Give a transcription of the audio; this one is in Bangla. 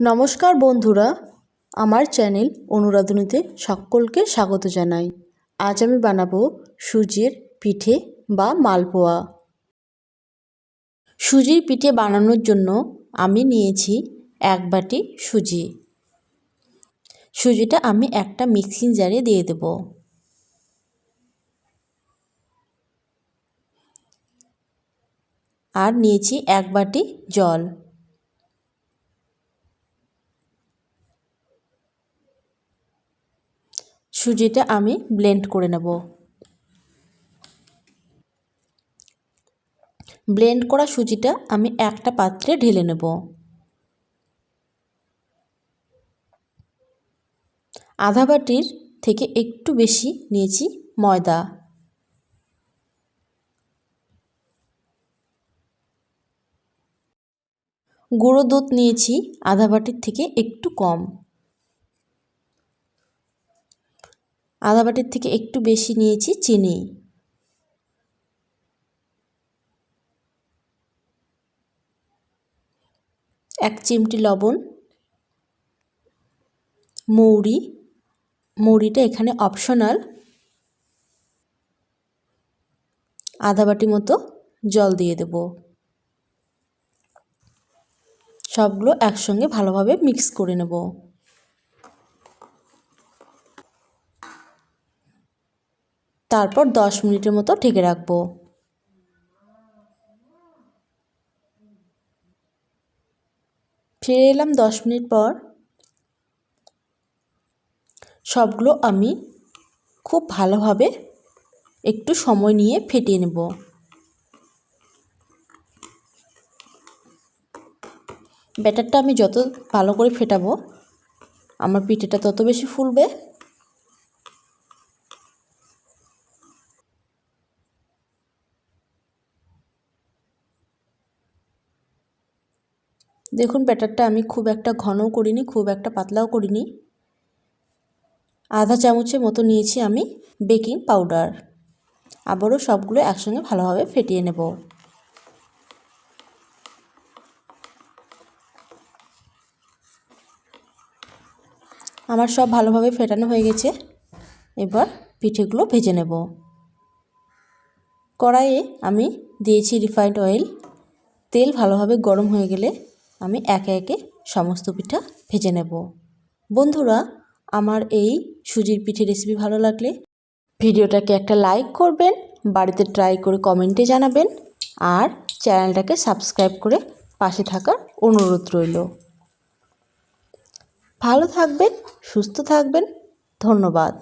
নমস্কার বন্ধুরা, আমার চ্যানেল অনুরাধনীতে সকলকে স্বাগত জানাই। আজ আমি বানাবো সুজির পিঠে বা মালপোয়া। সুজির পিঠে বানানোর জন্য আমি নিয়েছি এক বাটি সুজি। সুজিটা আমি একটা মিক্সিং জারে দিয়ে দেব। আর নিয়েছি এক বাটি জল। সুজিটা আমি ব্লেন্ড করে নেব। ব্লেন্ড করা সুজিটা আমি একটা পাত্রে ঢেলে নেব। আধা বাটির থেকে একটু বেশি নিয়েছি ময়দা। গুঁড়ো দুধ নিয়েছি আধা বাটির থেকে একটু কম। আধা বাটির থেকে একটু বেশি নিয়েছি চিনি। এক চিমটি লবণ, মৌরি, মৌরিটা এখানে অপশনাল আধা বাটি মতো জল দিয়ে দেব। সবগুলো একসঙ্গে ভালোভাবে মিক্স করে নেব। তারপর দশ মিনিটের মতো ঢেকে রাখব। ফিরে এলাম দশ মিনিট পর। সবগুলো আমি খুব ভালোভাবে একটু সময় নিয়ে ফেটিয়ে নেব। ব্যাটারটা আমি যত ভালো করে ফেটাবো, আমার পিঠেটা তত বেশি ফুলবে। দেখুন, ব্যাটারটা আমি খুব একটা ঘনও করিনি, খুব একটা পাতলাও করিনি। আধা চামচের মতো নিয়েছি আমি বেকিং পাউডার। আবারও সবগুলো একসঙ্গে ভালোভাবে ফেটিয়ে নেব। আমার সব ভালোভাবে ফেটানো হয়ে গেছে। এবার পিঠেগুলো ভেজে নেব। কড়াইয়ে আমি দিয়েছি রিফাইন্ড অয়েল। তেল ভালোভাবে গরম হয়ে গেলে আমি একে একে সমস্ত পিঠা ভেজে নেব। বন্ধুরা, আমার এই সুজির পিঠে রেসিপি ভালো লাগলে ভিডিওটাকে একটা লাইক করবেন, বাড়িতে ট্রাই করে কমেন্টে জানাবেন, আর চ্যানেলটাকে সাবস্ক্রাইব করে পাশে থাকার অনুরোধ রইল। ভালো থাকবেন, সুস্থ থাকবেন, ধন্যবাদ।